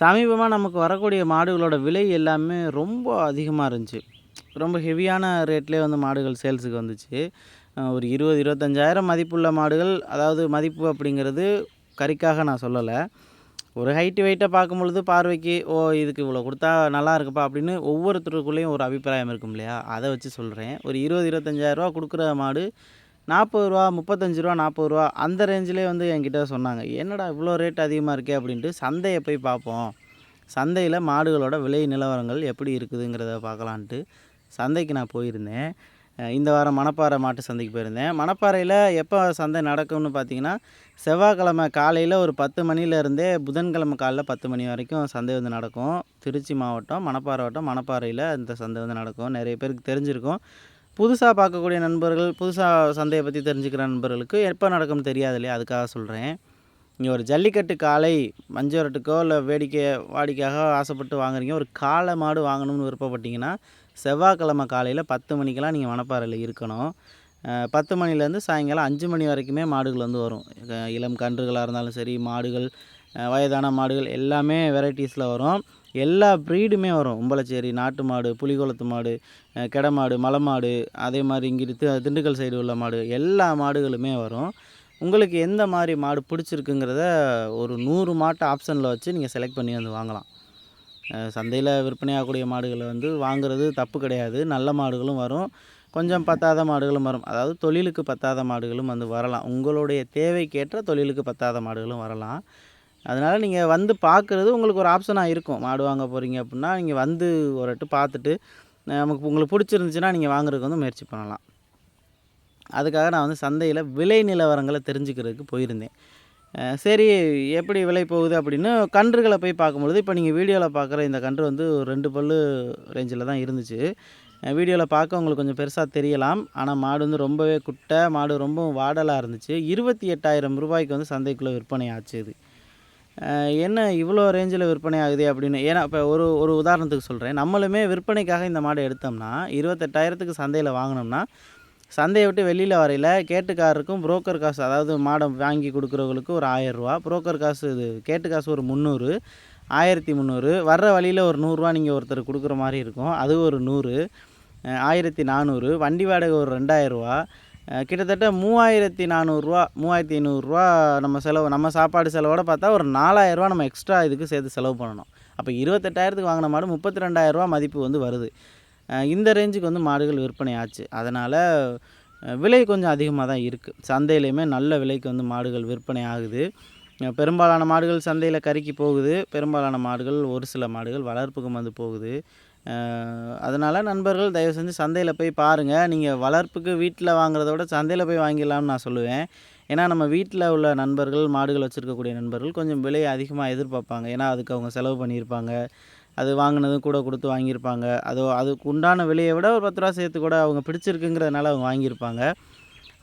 சமீபமாக நமக்கு வரக்கூடிய மாடுகளோட விலை எல்லாமே ரொம்ப அதிகமாக இருந்துச்சு. ரொம்ப ஹெவியான ரேட்லேயே வந்து மாடுகள் சேல்ஸுக்கு வந்துச்சு. ஒரு இருபது இருபத்தஞ்சாயிரம் மதிப்புள்ள மாடுகள் அதாவது மதிப்பு அப்படிங்கிறது கறிக்காக நான் சொல்லலை. ஒரு ஹைட்டு வெயிட்டை பார்க்கும் பொழுது பார்வைக்கு ஓ இதுக்கு இவ்வளோ கொடுத்தா நல்லா இருக்குப்பா அப்படின்னு ஒவ்வொருத்தருக்குள்ளேயும் ஒரு அபிப்பிராயம் இருக்கும் இல்லையா? அதை வச்சு சொல்கிறேன் ஒரு இருபது இருபத்தஞ்சாயிரரூவா கொடுக்குற மாடு நாற்பது ரூபா முப்பத்தஞ்சு ரூபா நாற்பது ரூபா அந்த ரேஞ்சிலே வந்து என்கிட்ட சொன்னாங்க. என்னடா இவ்வளோ ரேட் அதிகமாக இருக்கே? அப்படின்ட்டு சந்தையை போய் பார்ப்போம். சந்தையில் மாடுகளோட விலை நிலவரங்கள் எப்படி இருக்குதுங்கிறத பார்க்கலான்ட்டு சந்தைக்கு நான் போயிருந்தேன். இந்த வாரம் மணப்பாறை மாட்டு சந்தைக்கு போயிருந்தேன். மணப்பாறையில் எப்போ சந்தை நடக்கும்னு பார்த்தீங்கன்னா செவ்வாய்க்கிழமை காலையில் ஒரு பத்து மணிலேருந்தே புதன்கிழமை காலைல பத்து மணி வரைக்கும் சந்தை வந்து நடக்கும். திருச்சி மாவட்டம் மணப்பாறை வட்டம் மணப்பாறையில் இந்த சந்தை வந்து நடக்கும். நிறைய பேருக்கு தெரிஞ்சிருக்கும். புதுசாக பார்க்கக்கூடிய நண்பர்கள் புதுசாக சந்தையை பற்றி தெரிஞ்சுக்கிற நண்பர்களுக்கு எப்போ நடக்கும்னு தெரியாது இல்லையா அதுக்காக சொல்கிறேன் நீங்கள் ஒரு ஜல்லிக்கட்டு காலை மஞ்சரட்டுக்கோ இல்லை வேடிக்கை வாடிக்கையாக ஆசைப்பட்டு வாங்குறீங்க ஒரு காளை மாடு வாங்கணும்னு விருப்பப்பட்டீங்கன்னா செவ்வாய்க்கிழமை காலையில் பத்து மணிக்கெலாம் நீங்கள் மணப்பாறையில் இருக்கணும். பத்து மணிலேருந்து சாயங்காலம் அஞ்சு மணி வரைக்குமே மாடுகள் வந்து வரும். இளம் கன்றுகளாக இருந்தாலும் சரி மாடுகள் வயதான மாடுகள் எல்லாமே வெரைட்டிஸில் வரும். எல்லா ப்ரீடுமே வரும். உம்பளச்சேரி நாட்டு மாடு புலிகுளத்து மாடு அஹ் கெடை மாடு மலை மாடு அதே மாதிரி இங்கிருந்து திண்டுக்கல் சைடு உள்ள மாடு எல்லா மாடுகளுமே வரும். உங்களுக்கு எந்த மாதிரி மாடு பிடிச்சிருக்குங்கிறத ஒரு நூறு மாட்டை ஆப்ஷனில் வச்சு நீங்கள் செலக்ட் பண்ணி வந்து வாங்கலாம். சந்தையில் விற்பனையாகக்கூடிய மாடுகளை வந்து வாங்குறது தப்பு கிடையாது. நல்ல மாடுகளும் வரும். கொஞ்சம் பத்தாத மாடுகளும் வரும். அதாவது தொழிலுக்கு பத்தாத மாடுகளும் வந்து வரலாம். உங்களுடைய தேவைக்கேற்ற தொழிலுக்கு பத்தாத மாடுகளும் வரலாம். அதனால் நீங்கள் வந்து பார்க்குறது உங்களுக்கு ஒரு ஆப்ஷனாக இருக்கும். மாடு வாங்க போகிறீங்க அப்படின்னா நீங்கள் வந்து ஒரு எட்டு பார்த்துட்டு நமக்கு உங்களுக்கு பிடிச்சிருந்துச்சுன்னா நீங்கள் வாங்குறதுக்கு வந்து முயற்சி பண்ணலாம். அதுக்காக நான் வந்து சந்தையில் விலை நிலவரங்களை தெரிஞ்சுக்கிறதுக்கு போயிருந்தேன். சரி எப்படி விலை போகுது அப்படின்னு கன்றுகளை போய் பார்க்கும்பொழுது இப்போ நீங்கள் வீடியோவில் பார்க்குற இந்த கன்று வந்து ஒரு ரெண்டு பல்லு ரேஞ்சில் தான் இருந்துச்சு. வீடியோவில் பார்க்க உங்களுக்கு கொஞ்சம் பெருசாக தெரியலாம். ஆனால் மாடு வந்து ரொம்பவே குட்டை மாடு ரொம்பவும் வாடலாக இருந்துச்சு. இருபத்தி எட்டாயிரம் ரூபாய்க்கு வந்து சந்தைக்குள்ளே விற்பனை ஆச்சு இது. என்ன இவ்வளோ ரேஞ்சில் விற்பனை ஆகுது அப்படின்னு? ஏன்னா இப்போ ஒரு ஒரு உதாரணத்துக்கு சொல்கிறேன் நம்மளுமே விற்பனைக்காக இந்த மாடை எடுத்தோம்னா இருபத்தெட்டாயிரத்துக்கு சந்தையில் வாங்கினோம்னா சந்தையை விட்டு வெளியில் வரையில் கேட்டுக்காரருக்கும் புரோக்கர் காசு அதாவது மாடை வாங்கி கொடுக்குறவங்களுக்கு ஒரு ஆயரூவா புரோக்கர் காசு இது கேட்டு காசு ஒரு முந்நூறு ஆயிரத்தி முந்நூறு வர்ற வழியில் ஒரு நூறுரூவா நீங்கள் ஒருத்தர் கொடுக்குற மாதிரி இருக்கும். அது ஒரு நூறு ஆயிரத்தி நானூறு வண்டி வாடகை ஒரு ரெண்டாயிரரூவா கிட்டத்தட்ட மூவாயிரத்தி நானூறுரூவா மூவாயிரத்தி ஐநூறுரூவா நம்ம செலவு நம்ம சாப்பாடு செலவோட பார்த்தா ஒரு நாலாயிரரூவா நம்ம எக்ஸ்ட்ரா இதுக்கு சேர்த்து செலவு பண்ணணும். அப்போ இருபத்தெட்டாயிரத்துக்கு வாங்கின மாடு முப்பத்தி ரெண்டாயிரரூவா மதிப்பு வந்து வருது. இந்த ரேஞ்சுக்கு வந்து மாடுகள் விற்பனை ஆச்சு. அதனால் விலை கொஞ்சம் அதிகமாக தான் இருக்குது சந்தையிலையுமே நல்ல விலைக்கு வந்து மாடுகள் விற்பனை ஆகுது. பெரும்பாலான மாடுகள் சந்தையில் கறிக்கு போகுது. பெரும்பாலான மாடுகள் ஒரு சில மாடுகள் வளர்ப்புக்கு வந்து போகுது. அதனால் நண்பர்கள் தயவு செஞ்சு சந்தையில் போய் பாருங்கள் நீங்கள் வளர்ப்புக்கு வீட்டில் வாங்குறத விட சந்தையில் போய் வாங்கிடலாம்னு நான் சொல்லுவேன். ஏன்னா நம்ம வீட்டில் உள்ள நண்பர்கள் மாடுகள் வச்சுருக்கக்கூடிய நண்பர்கள் கொஞ்சம் விலை அதிகமாக எதிர்பார்ப்பாங்க. ஏன்னா அதுக்கு அவங்க செலவு பண்ணியிருப்பாங்க. அது வாங்கினதும் கூட கொடுத்து வாங்கியிருப்பாங்க. அது அதுக்கு உண்டான விலையை விட ஒரு பத்து ரூபா சேர்த்து கூட அவங்க பிடிச்சிருக்குங்கிறதுனால அவங்க வாங்கியிருப்பாங்க.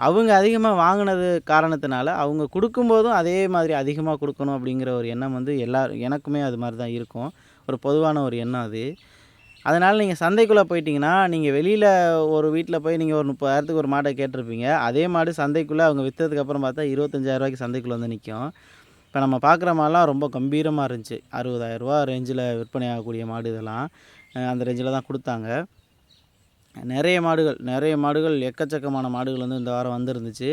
அவங்க அதிகமாக வாங்கினது காரணத்தினால அவங்க கொடுக்கும்போதும் அதே மாதிரி அதிகமாக கொடுக்கணும் அப்படிங்கிற ஒரு எண்ணம் வந்து எல்லா எனக்குமே அது மாதிரி தான் இருக்கும். ஒரு பொதுவான ஒரு எண்ணம் அது. அதனால் நீங்கள் சந்தைக்குள்ளே போயிட்டீங்கன்னா நீங்கள் வெளியில் ஒரு வீட்டில் போய் நீங்கள் ஒரு முப்பதாயிரத்துக்கு ஒரு மாடை கேட்டிருப்பீங்க. அதே மாடு சந்தைக்குள்ளே அவங்க விற்றதுக்கப்புறம் பார்த்தா இருபத்தஞ்சாயிரரூவாய்க்கு சந்தைக்குள்ளே வந்து நிற்கும் இப்போ நம்ம பார்க்குற மாடெலாம் ரொம்ப கம்பீரமாக இருந்துச்சு. அறுபதாயிரரூவா ரேஞ்சில் விற்பனை ஆகக்கூடிய மாடு இதெல்லாம். அந்த ரேஞ்சில் தான் கொடுத்தாங்க. நிறைய மாடுகள் நிறைய மாடுகள் எக்கச்சக்கமான மாடுகள் வந்து இந்த வாரம் வந்துருந்துச்சு.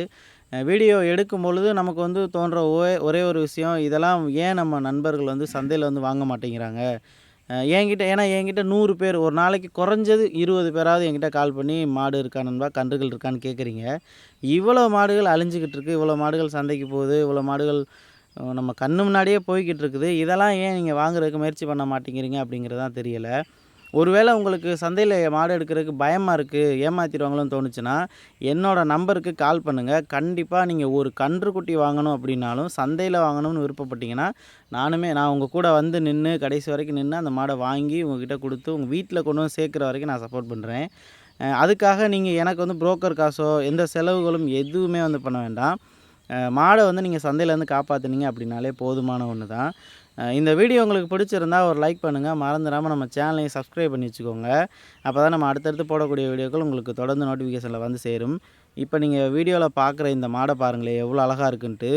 வீடியோ எடுக்கும் பொழுது நமக்கு வந்து தோன்ற ஒரே ஒரே ஒரு விஷயம். இதெல்லாம் ஏன் நம்ம நண்பர்கள் வந்து சந்தையில் வந்து வாங்க மாட்டேங்கிறாங்க? என்கிட்ட ஏன்னா என்கிட்ட நூறு பேர் ஒரு நாளைக்கு குறைஞ்சது இருபது பேராவது என்கிட்ட கால் பண்ணி மாடு இருக்கா நண்பா கன்றுகள் இருக்கான்னு கேட்குறீங்க இவ்வளோ மாடுகள் அழிஞ்சிக்கிட்டு இருக்குது இவ்வளோ மாடுகள் சந்தைக்கு போகுது இவ்வளோ மாடுகள் நம்ம கண்ணு முன்னாடியே போய்கிட்டு இருக்குது. இதெல்லாம் ஏன் நீங்கள் வாங்குறதுக்கு முயற்சி பண்ண மாட்டேங்கிறீங்க அப்படிங்கிறது தான் தெரியலை. ஒருவேளை உங்களுக்கு சந்தையில் மாடு எடுக்கிறதுக்கு பயமாக இருக்குது ஏமாற்றிடுவாங்களோன்னு தோணுச்சுன்னா என்னோடய நம்பருக்கு கால் பண்ணுங்கள் கண்டிப்பாக நீங்கள் ஒரு கன்றுக்குட்டி வாங்கணும் அப்படின்னாலும் சந்தையில் வாங்கணும்னு விருப்பப்பட்டீங்கன்னா நானுமே நான் உங்கள் கூட வந்து நின்று கடைசி வரைக்கும் நின்று அந்த மாடை வாங்கி உங்ககிட்ட கொடுத்து உங்கள் வீட்டில் கொண்டு வந்து சேர்க்குற வரைக்கும் நான் சப்போர்ட் பண்ணுறேன் அதுக்காக நீங்கள் எனக்கு வந்து புரோக்கர் காசோ எந்த செலவுகளும் எதுவுமே வந்து பண்ண வேண்டாம். மாடை வந்து நீங்கள் சந்தையிலேருந்து காப்பாற்றுனீங்க அப்படின்னாலே போதுமான ஒன்று தான் இந்த வீடியோ உங்களுக்கு பிடிச்சிருந்தா ஒரு லைக் பண்ணுங்கள் மறந்துடாமல் நம்ம சேனலையும் சப்ஸ்கிரைப் பண்ணி வச்சுக்கோங்க. அப்போ தான் நம்ம அடுத்தடுத்து போடக்கூடிய வீடியோக்கள் உங்களுக்கு தொடர்ந்து நோட்டிஃபிகேஷனில் வந்து சேரும். இப்போ நீங்கள் வீடியோவில் பார்க்குற இந்த மாடை பாருங்களேன் எவ்வளோ அழகாக இருக்குன்ட்டு.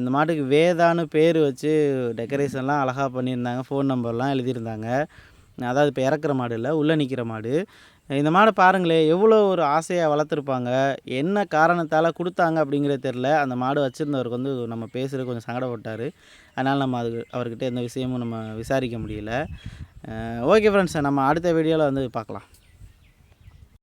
இந்த மாட்டுக்கு வேதான்னு பேர் வச்சு டெக்கரேஷன்லாம் அழகாக பண்ணியிருந்தாங்க. ஃபோன் நம்பர்லாம் எழுதியிருந்தாங்க. அதாவது இப்போ இறக்குற மாடு இல்லை உள்ளே நிற்கிற மாடு. இந்த மாடை பாருங்களேன் எவ்வளோ ஒரு ஆசையாக வளர்த்துருப்பாங்க என்ன காரணத்தால் கொடுத்தாங்க அப்படிங்கிறது தெரில அந்த மாடு வச்சுருந்தவருக்கு வந்து நம்ம பேசுகிறது கொஞ்சம் சங்கடப்பட்டார். அதனால் நம்ம அது அவர்கிட்ட எந்த விஷயமும் நம்ம விசாரிக்க முடியல. ஓகே ஃப்ரெண்ட்ஸ் நம்ம அடுத்த வீடியோவில் வந்து பார்க்கலாம்.